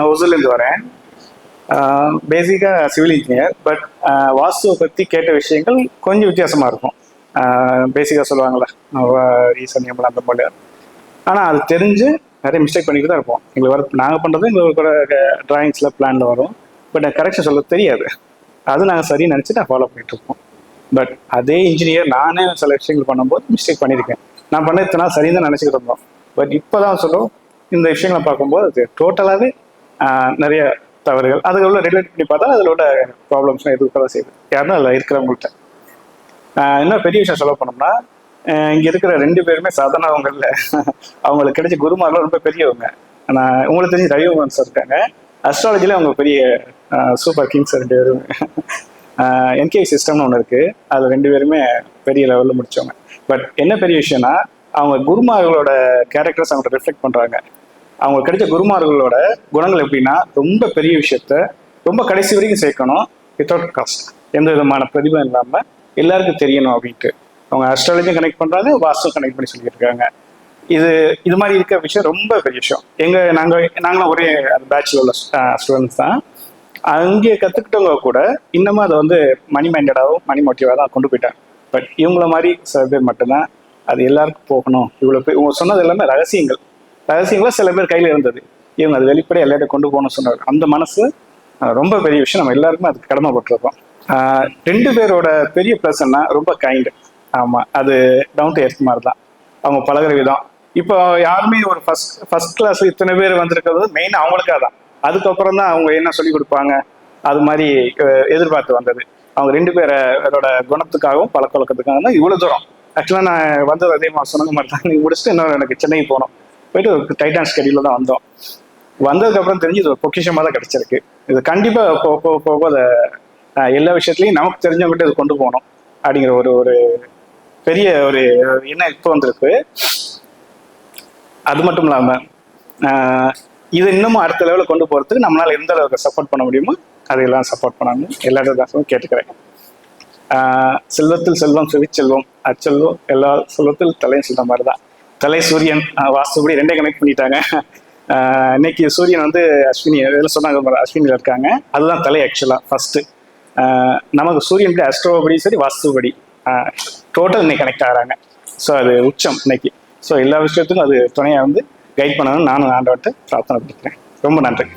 நான் ஒசூர்லேருந்து வரேன். பேசிக்காக சிவில் இன்ஜினியர் பட் வாஸ்துவை பற்றி கேட்ட விஷயங்கள் கொஞ்சம் வித்தியாசமாக இருக்கும். பேசிக்காக சொல்லுவாங்களே ரீசன் எம்பளம் அந்த போல. ஆனால் அது தெரிஞ்சு நிறைய மிஸ்டேக் பண்ணிட்டு தான் இருப்போம். எங்களுக்கு வர நாங்கள் பண்ணுறது எங்களுக்கு கூட ட்ராயிங்ஸில் பிளானில் வரும். பட் கரெக்ஷன் சொல்ல தெரியாது. அது நாங்கள் சரின்னு நினச்சி நான் ஃபாலோ பண்ணிட்டு இருப்போம். பட் அதே இன்ஜினியர் நானே சில விஷயங்கள் பண்ணும்போது மிஸ்டேக் பண்ணியிருக்கேன் நான் பண்ண இத்தனை சரின்னு தான் நினச்சிக்கிட்டு இருந்தோம். பட் இப்போ தான் சொல்லும் இந்த விஷயங்களை பார்க்கும்போது அது டோட்டலாகவே நிறைய தவறுகள். அதுக்கு உள்ள ரிலேட் பண்ணி பார்த்தா அதில் உள்ள ப்ராப்ளம்ஸ்லாம் எதுவும் செய்யுது யாருன்னா அதில் இருக்கிறவங்கள்ட்ட. இன்னும் பெரிய விஷயம் சொல்ல போனோம்னா இங்கே இங்க இருக்கிற ரெண்டு பேருமே சாதாரணவங்கல்ல அவங்களுக்கு கிடைச்ச குருமாரெலாம் ரொம்ப பெரியவங்க. ஆனால் உங்களுக்கு தெரிஞ்சு ரவிவன் சார் இருக்காங்க. அஸ்ட்ராலஜில அவங்க பெரிய சூப்பர் கிங்ஸ் ரெண்டு பேரும். என்கே சிஸ்டம்னு ஒன்று இருக்கு. அதில் ரெண்டு பேருமே பெரிய லெவலில் முடிச்சவங்க. பட் என்ன பெரிய விஷயம்னா அவங்க குருமார்களோட கேரக்டர்ஸ் அவங்க ரிஃப்ளெக்ட் பண்றாங்க. அவங்களுக்கு கிடைச்ச குருமார்களோட குணங்கள் எப்படின்னா ரொம்ப பெரிய விஷயத்த ரொம்ப கடைசி வரைக்கும் சேர்க்கணும். வித்தவுட் காஸ்ட் எந்த விதமான பிரதிபலம் இல்லாமல் எல்லாருக்கும் தெரியணும் அப்படின்ட்டு. அவங்க அஸ்ட்ராலஜியும் கனெக்ட் பண்ணுறாங்க வாஸ்து கனெக்ட் பண்ணி சொல்லியிருக்காங்க. இது இது மாதிரி இருக்க விஷயம் ரொம்ப பெரிய விஷயம். எங்கள் நாங்கள் நாங்களும் ஒரே பேட்ச்ல உள்ள ஸ்டூடெண்ட்ஸ் தான். அங்கே கற்றுக்கிட்டவங்க கூட இன்னமும் அதை வந்து மணி மைண்டடாகவும் மணி மோட்டிவாக தான் கொண்டு போயிட்டாங்க. பட் இவங்கள மாதிரி சில பேர் மட்டும்தான் அது எல்லாருக்கும் போகணும். இவ்வளோ பேர் இவங்க சொன்னது எல்லாமே ரகசியங்கள். ரகசியங்களும் சில பேர் கையில் இருந்தது. இவங்க அது வெளிப்படையாக எல்லார்ட்டும் கொண்டு போகணும்னு சொன்னாங்க அந்த மனசு ரொம்ப பெரிய விஷயம். நம்ம எல்லாருக்குமே அதுக்கு கடமைப்பட்டிருக்கோம். ரெண்டு பேரோட பெரிய ப்ளஸ்ன்னா ரொம்ப கைண்டு ஆமாம் அது டவுன் டு எர்த் மாதிரி தான் அவங்க பழகுற விதம். இப்போ யாருமே ஒரு ஃபர்ஸ்ட் ஃபர்ஸ்ட் கிளாஸ் இத்தனை பேர் வந்திருக்கிறது மெயின் அவங்களுக்காக தான் அதுக்கப்புறம் தான் அவங்க என்ன சொல்லி கொடுப்பாங்க? அது மாதிரி எதிர்பார்த்து வந்தது. அவங்க ரெண்டு பேரோட குணத்துக்காகவும் பழக்க வழக்கத்துக்காகவும் தான் இவ்வளோ தூரம். ஆக்சுவலாக நான் வந்தது அதே மாதிரி சொன்ன மாதிரி தான் நீங்கள் முடிச்சுட்டு இன்னும் எனக்கு சென்னை போனோம். போயிட்டு ஒரு டைட்டான் ஸ்கெடியூல தான் வந்தோம். வந்ததுக்கப்புறம் தெரிஞ்சு இது ஒரு பொக்கிஷமாக தான் கிடைச்சிருக்கு. இது கண்டிப்பாக போக போக போக அதை எல்லா விஷயத்துலையும் நமக்கு தெரிஞ்சவங்ககிட்ட இது கொண்டு போகணும் அப்படிங்கிற ஒரு ஒரு பெரிய ஒரு எண்ணம் இப்போ வந்திருக்கு. அது மட்டும் இல்லாமல் இது இன்னமும் அடுத்த லெவலில் கொண்டு போகிறதுக்கு நம்மளால் எந்த அளவுக்கு சப்போர்ட் பண்ண முடியுமோ அதையெல்லாம் சப்போர்ட் பண்ணணும் எல்லாரும் கேட்டுக்கிறேன். ஆஹ் செல்வத்தில் செல்வம் செவிச்செல்வம் அச்செல்வம் எல்லா செல்வத்தில் தலையும் சொல்ற மாதிரி தான் தலை சூரியன் வாஸ்துபடி ரெண்டே கனெக்ட் பண்ணிட்டாங்க. இன்னைக்கு சூரியன் வந்து அஸ்வினி இதில் சொன்னாங்க அஸ்வினியில் இருக்காங்க. அதுதான் தலை ஆக்சுவலாக ஃபஸ்ட்டு நமக்கு சூரியன் படி அஸ்ட்ரோபடி சரி வாஸ்துபடி டோட்டல் இன்னைக்கு கனெக்ட் ஆகிறாங்க. ஸோ அது உச்சம் இன்னைக்கு. ஸோ எல்லா விஷயத்துக்கும் அது துணையாக வந்து கைட் பண்ணணும்னு நானும் ஆண்டவர்கிட்ட பிரார்த்தனை பண்ணிக்கிறேன். ரொம்ப நன்றி.